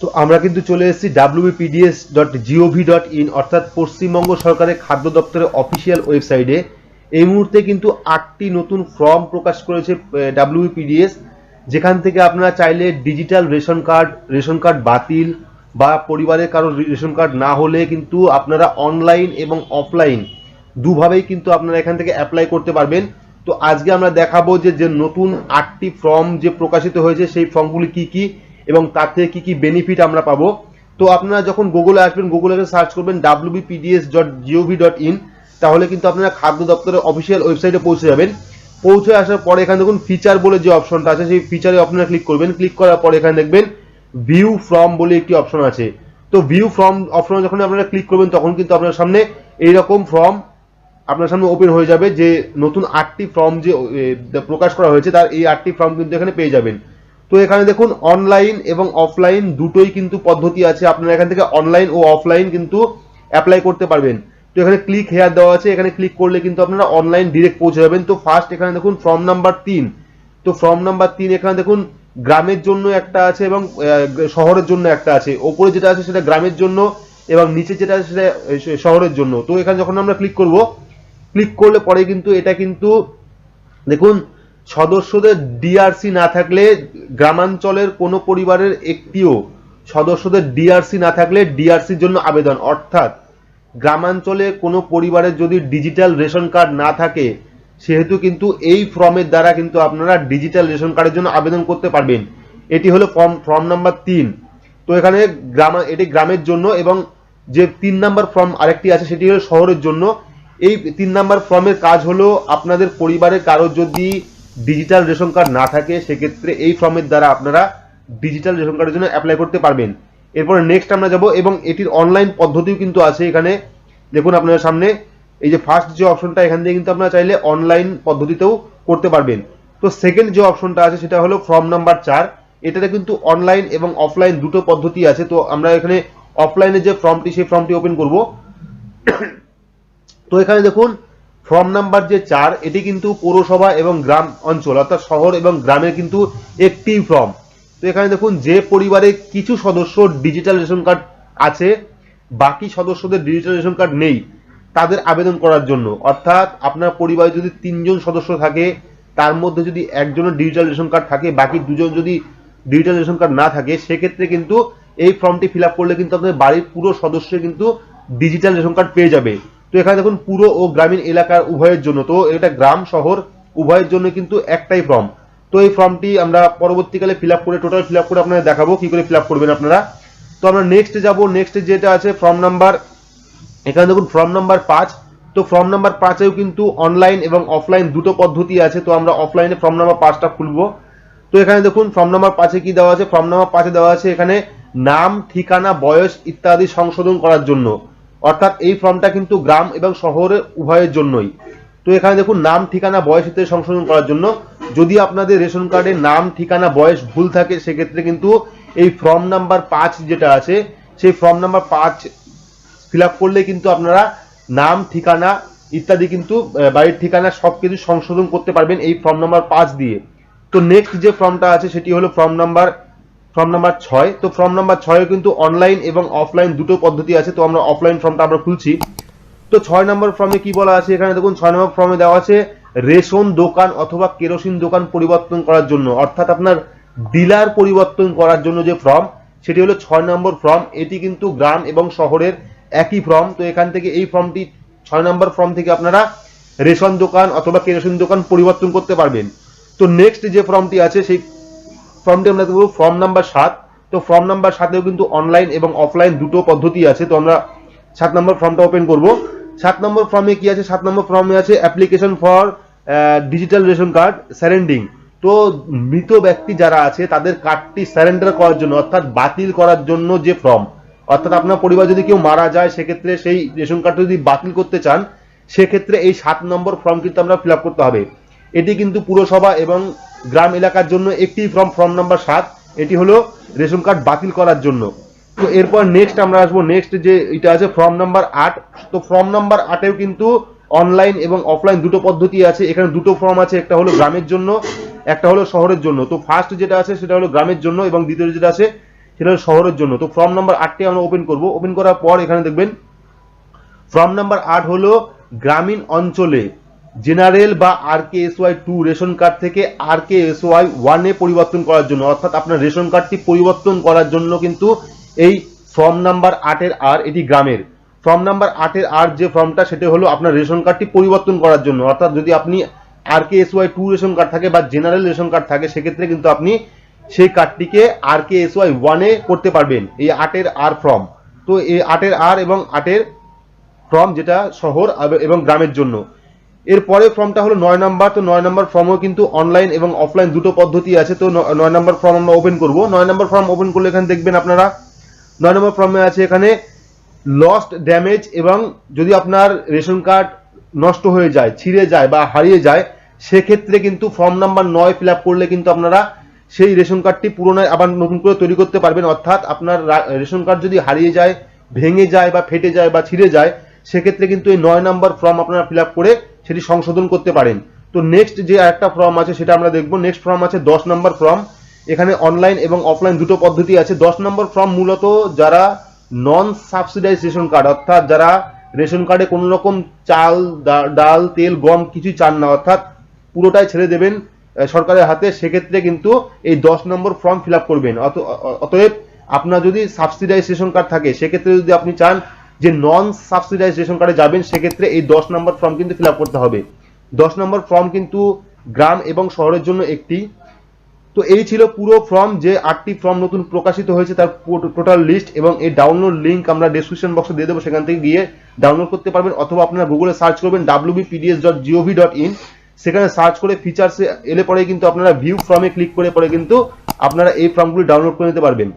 তো আমরা কিন্তু চলে এসেছি WBPDS dot G O V dot in অর্থাৎ পশ্চিমবঙ্গ সরকারের খাদ্য দপ্তরের অফিসিয়াল ওয়েবসাইটে এই মুহূর্তে কিন্তু আটটি নতুন ফর্ম প্রকাশ করেছে ডাব্লিউবিপিডিএস যেখান থেকে আপনারা চাইলে digital ration card ration card বাতিল বা পরিবারের কারোর রেশন কার্ড না হলে কিন্তু আপনারা অনলাইন এবং অফলাইন দুভাবেই কিন্তু আপনারা এখান থেকে অ্যাপ্লাই করতে পারবেন। তো আজকে আমরা দেখাবো যে যে নতুন আটটি ফর্ম যে প্রকাশিত হয়েছে, সেই ফর্মগুলি কি কি এবং তার থেকে কি কি বেনিফিট আমরা পাবো? তো আপনারা যখন গুগলে আসবেন গুগলে সার্চ করবেন WBPDS dot G O V dot in তাহলে কিন্তু আপনারা খাদ্য দপ্তরের অফিসিয়াল ওয়েবসাইটে পৌঁছে যাবেন। পৌঁছে আসার পরে এখানে দেখুন ফিচার বলে যে অপশনটা আছে, সেই ফিচারে আপনারা ক্লিক করবেন। ক্লিক করার পরে এখানে দেখবেন ভিউ ফ্রম বলে একটি অপশন আছে। তো ভিউ ফ্রম অপশনে যখন আপনারা ক্লিক করবেন, তখন কিন্তু আপনার সামনে এইরকম ফর্ম আপনার সামনে ওপেন হয়ে যাবে যে নতুন আটটি ফর্ম যে প্রকাশ করা হয়েছে, তার এই আটটি ফর্ম কিন্তু এখানে পেয়ে যাবেন। তো এখানে দেখুন অনলাইন এবং অফলাইন দুটোই কিন্তু পদ্ধতি আছে। আপনারা এখান থেকে অনলাইন ও অফলাইন কিন্তু অ্যাপ্লাই করতে পারবেন। তো এখানে ক্লিক হেয়ার দেওয়া আছে। এখানে ক্লিক করলে কিন্তু আপনারা অনলাইন ডিরেক্ট পৌঁছে যাবেন। তো ফার্স্ট এখানে দেখুন ফর্ম নাম্বার তিন। তো ফর্ম নাম্বার তিন এখানে দেখুন, গ্রামের জন্য একটা আছে এবং শহরের জন্য একটা আছে। ওপরে যেটা আছে সেটা গ্রামের জন্য এবং নিচে যেটা আছে সেটা শহরের জন্য। তো এখানে যখন আমরা ক্লিক করব ক্লিক করলে পরে কিন্তু এটা কিন্তু, দেখুন সদস্যদের ডিআরসি না থাকলে গ্রামাঞ্চলের কোনো পরিবারের একটিও সদস্যদের ডিআরসি না থাকলে ডিআরসির জন্য আবেদন। অর্থাৎ গ্রামাঞ্চলে কোনো পরিবারের যদি ডিজিটাল রেশন কার্ড না থাকে, সেহেতু কিন্তু এই ফর্মের দ্বারা কিন্তু আপনারা ডিজিটাল রেশন কার্ডের জন্য আবেদন করতে পারবেন। এটি হলো ফর্ম ফর্ম নাম্বার তিন। তো এখানে গ্রাম, এটি গ্রামের জন্য এবং যে তিন নাম্বার ফর্ম আরেকটি আছে, সেটি হলো শহরের জন্য। এই তিন নাম্বার ফর্মের কাজ হলো আপনাদের পরিবারের কারও যদি ডিজিটাল রেশন কার্ড না থাকে, সেক্ষেত্রে এই ফর্মের দ্বারা আপনারা ডিজিটাল রেশন কার্ডের জন্য অ্যাপ্লাই করতে পারবেন। এরপরে নেক্সট আমরা যাব এবং এটির অনলাইন পদ্ধতিও কিন্তু আছে এখানে। দেখুন আপনার সামনে, এই যে ফার্স্ট যে অপশনটা এখান থেকে কিন্তু আপনারা চাইলে অনলাইন পদ্ধতিতেও করতে পারবেন। তো সেকেন্ড যে অপশনটা আছে, সেটা হলো ফর্ম নাম্বার চার। এটাতে কিন্তু অনলাইন এবং অফলাইন দুটো পদ্ধতি আছে। তো আমরা এখানে অফলাইনে যে ফর্মটি সেই ফর্মটি ওপেন করব। তো এখানে দেখুন ফর্ম নাম্বার যে চার, এটি কিন্তু পৌরসভা এবং গ্রাম অঞ্চল, অর্থাৎ শহর এবং গ্রামের কিন্তু একটি ফর্ম তো এখানে দেখুন, যে পরিবারে কিছু সদস্য ডিজিটাল রেশন কার্ড আছে, বাকি সদস্যদের ডিজিটাল রেশন কার্ড নেই, তাদের আবেদন করার জন্য। অর্থাৎ আপনার পরিবারে যদি তিনজন সদস্য থাকে, তার মধ্যে যদি একজনের ডিজিটাল রেশন কার্ড থাকে, বাকি দুজন যদি ডিজিটাল রেশন কার্ড না থাকে, সেক্ষেত্রে কিন্তু এই ফর্মটি ফিল করলে কিন্তু আপনাদের বাড়ির পুরো সদস্য কিন্তু ডিজিটাল রেশন কার্ড পেয়ে যাবে। তো এখানে দেখুন, পুরো ও গ্রামীণ এলাকার উভয়ের জন্য। তো এটা গ্রাম, শহর, উভয়ের জন্য কিন্তু একটাই ফর্ম। তো এই ফর্মটি আমরা পরবর্তীকালে ফিল করে টোটাল ফিল করে আপনাদের দেখাবো, কি করে ফিল করবেন আপনারা। তো আমরা নেক্সট যাব নেক্সট যেটা আছে ফর্ম নাম্বার এখানে দেখুন ফর্ম নাম্বার পাঁচ। তো ফর্ম নাম্বার পাঁচেও কিন্তু অনলাইন এবং অফলাইন দুটো পদ্ধতি আছে, তো আমরা অফলাইনে ফর্ম নাম্বার পাঁচটা খুলবো। তো এখানে দেখুন ফর্ম নাম্বার পাঁচে কি দেওয়া আছে? ফর্ম নাম্বার পাঁচে দেওয়া আছে এখানে নাম, ঠিকানা, বয়স ইত্যাদি সংশোধন করার জন্য। অর্থাৎ এই ফর্মটা কিন্তু গ্রাম এবং শহরে উভয়ের জন্যই। তো এখানে দেখুন, নাম, ঠিকানা, বয়স ইত্যাদি সংশোধন করার জন্য যদি আপনাদের রেশন কার্ডে নাম, ঠিকানা, বয়স ভুল থাকে, সেক্ষেত্রে কিন্তু এই ফর্ম নাম্বার পাঁচ যেটা আছে, সেই ফর্ম নাম্বার পাঁচ ফিল আপ করলে কিন্তু আপনারা নাম, ঠিকানা ইত্যাদি কিন্তু বাড়ির ঠিকানা সব কিছু সংশোধন করতে পারবেন এই ফর্ম নাম্বার পাঁচ দিয়ে। তো নেক্সট যে ফর্মটা আছে, সেটি হলো ফর্ম নাম্বার ফর্ম নাম্বার ছয়, তো ফর্ম নাম্বার ছয়ে কিন্তু অনলাইন এবং অফলাইন দুটো পদ্ধতি আছে, তো আমরা অফলাইন ফর্মটা আমরা খুলছি। তো ছয় নম্বর ফর্মে কি বলা আছে? এখানে দেখুন, ছয় নম্বর ফর্মে দেওয়া আছে, রেশন দোকান অথবা কেরোসিন দোকান পরিবর্তন করার জন্য, অর্থাৎ আপনার ডিলার পরিবর্তন করার জন্য যে ফর্ম সেটি হলো ছয় নম্বর ফর্ম এটি কিন্তু গ্রাম এবং শহরের একই ফর্ম তো এখান থেকে এই ফর্মটি ছয় নম্বর ফর্ম থেকে আপনারা রেশন দোকান অথবা কেরোসিন দোকান পরিবর্তন করতে পারবেন। তো নেক্সট যে ফর্মটি আছে, সেই ফর্মটি আমরা দেখব ফর্ম নাম্বার সাত। তো ফর্ম নাম্বার সাতেও কিন্তু অনলাইন এবং অফলাইন দুটো পদ্ধতি আছে। তো আমরা সাত নম্বর ফর্মটা ওপেন করব। সাত নম্বর ফর্মে কি আছে? সাত নম্বর ফর্মে আছে application for digital ration card surrendering তো মৃত ব্যক্তি যারা আছে, তাদের কার্ডটি স্যারেন্ডার করার জন্য, অর্থাৎ বাতিল করার জন্য যে ফর্ম অর্থাৎ আপনার পরিবার যদি কেউ মারা যায়, সেক্ষেত্রে সেই রেশন কার্ডটা যদি বাতিল করতে চান, সেক্ষেত্রে এই সাত নম্বর ফর্ম কিন্তু আমরা ফিল করতে হবে। এটি কিন্তু পুরসভা এবং গ্রাম এলাকার জন্য একটি ফর্ম ফর্ম নাম্বার সাত, এটি হলো রেশন কার্ড বাতিল করার জন্য। তো এরপর নেক্সট আমরা আসব নেক্সট যে এটা আছে ফর্ম নাম্বার আট, তো ফর্ম নাম্বার আটেও কিন্তু অনলাইন এবং অফলাইন দুটো পদ্ধতি আছে। এখানে দুটো ফর্ম আছে, একটা হলো গ্রামের জন্য, একটা হলো শহরের জন্য। তো ফার্স্ট যেটা আছে সেটা হলো গ্রামের জন্য এবং দ্বিতীয় যেটা আছে সেটা হলো শহরের জন্য। তো ফর্ম নাম্বার আটটি আমরা ওপেন করব। ওপেন করার পর এখানে দেখবেন ফর্ম নাম্বার আট হলো গ্রামীণ অঞ্চলে জেনারেল বা R K S Y two ration card থেকে আর কে এস ওয়াই ওয়ানে পরিবর্তন করার জন্য, অর্থাৎ আপনার রেশন কার্ডটি পরিবর্তন করার জন্য কিন্তু এই ফর্ম নাম্বার আটের আর এটি গ্রামের। ফর্ম নাম্বার আটের আর যে ফর্মটা সেটা হলো আপনার রেশন কার্ডটি পরিবর্তন করার জন্য। অর্থাৎ যদি আপনি R K S Y two ration card থাকে বা জেনারেল রেশন কার্ড থাকে, সেক্ষেত্রে কিন্তু আপনি সেই কার্ডটিকে আর কে এস ওয়াই ওয়ানে করতে পারবেন, এই আটের আর ফর্ম তো এই আটের আর এবং আটের ফর্ম যেটা শহর এবং গ্রামের জন্য। এরপরে ফর্মটা হলো নয় নাম্বার, তো নয় নাম্বার ফর্মও কিন্তু অনলাইন এবং অফলাইন দুটো পদ্ধতি আছে, তো নয় নাম্বার ফর্ম আমরা ওপেন করব। নয় নাম্বার ফর্ম ওপেন করলে এখানে দেখবেন আপনারা, নয় নম্বর ফর্মে আছে এখানে লস্ট ড্যামেজ এবং যদি আপনার রেশন কার্ড নষ্ট হয়ে যায়, ছিঁড়ে যায় বা হারিয়ে যায়, সেক্ষেত্রে কিন্তু ফর্ম নাম্বার নয় ফিল করলে কিন্তু আপনারা সেই রেশন কার্ডটি পুনরায় আবার নতুন করে তৈরি করতে পারবেন। অর্থাৎ আপনার রেশন কার্ড যদি হারিয়ে যায়, ভেঙে যায় বা ফেটে যায় বা ছিঁড়ে যায়, সেক্ষেত্রে কিন্তু এই নয় নাম্বার ফর্ম আপনারা ফিল করে সেটি সংশোধন করতে পারেন। তো নেক্সট যে আরেকটা ফর্ম আছে, সেটা আমরা দেখব। নেক্সট ফর্ম আছে দশ নম্বর ফর্ম এখানে অনলাইন এবং অফলাইন দুটো পদ্ধতি আছে। দশ নম্বর ফর্ম মূলত যারা নন সাবসিডাইজ রেশন কার্ড অর্থাৎ যারা রেশন কার্ডে কোনো রকম চাল ডাল, তেল, গম কিছুই চান না, অর্থাৎ পুরোটাই ছেড়ে দেবেন সরকারের হাতে, সেক্ষেত্রে কিন্তু এই দশ নম্বর ফর্ম ফিল করবেন। অত- অতএব আপনার যদি সাবসিডাইজ রেশন কার্ড থাকে, সেক্ষেত্রে যদি আপনি চান যে নন সাবসিডাইজ রেশন কার্ডে যাবেন, সেক্ষেত্রে এই দশ নম্বর ফর্ম কিন্তু ফিল করতে হবে। দশ নম্বর ফর্ম কিন্তু গ্রাম এবং শহরের জন্য একটি। তো এই ছিল পুরো ফর্ম যে আটটি ফর্ম নতুন প্রকাশিত হয়েছে তার টোটাল লিস্ট এবং এই ডাউনলোড লিঙ্ক আমরা ডেসক্রিপশন বক্সে দিয়ে দেবো, সেখান থেকে গিয়ে ডাউনলোড করতে পারবেন, অথবা আপনারা গুগলে সার্চ করবেন wbpds dot G O V dot in সেখানে সার্চ করে ফিচার্সে এলে পরে কিন্তু আপনারা ভিউ ফর্মে ক্লিক করে পরে কিন্তু আপনারা এই ফর্মগুলি ডাউনলোড করে নিতে পারবেন।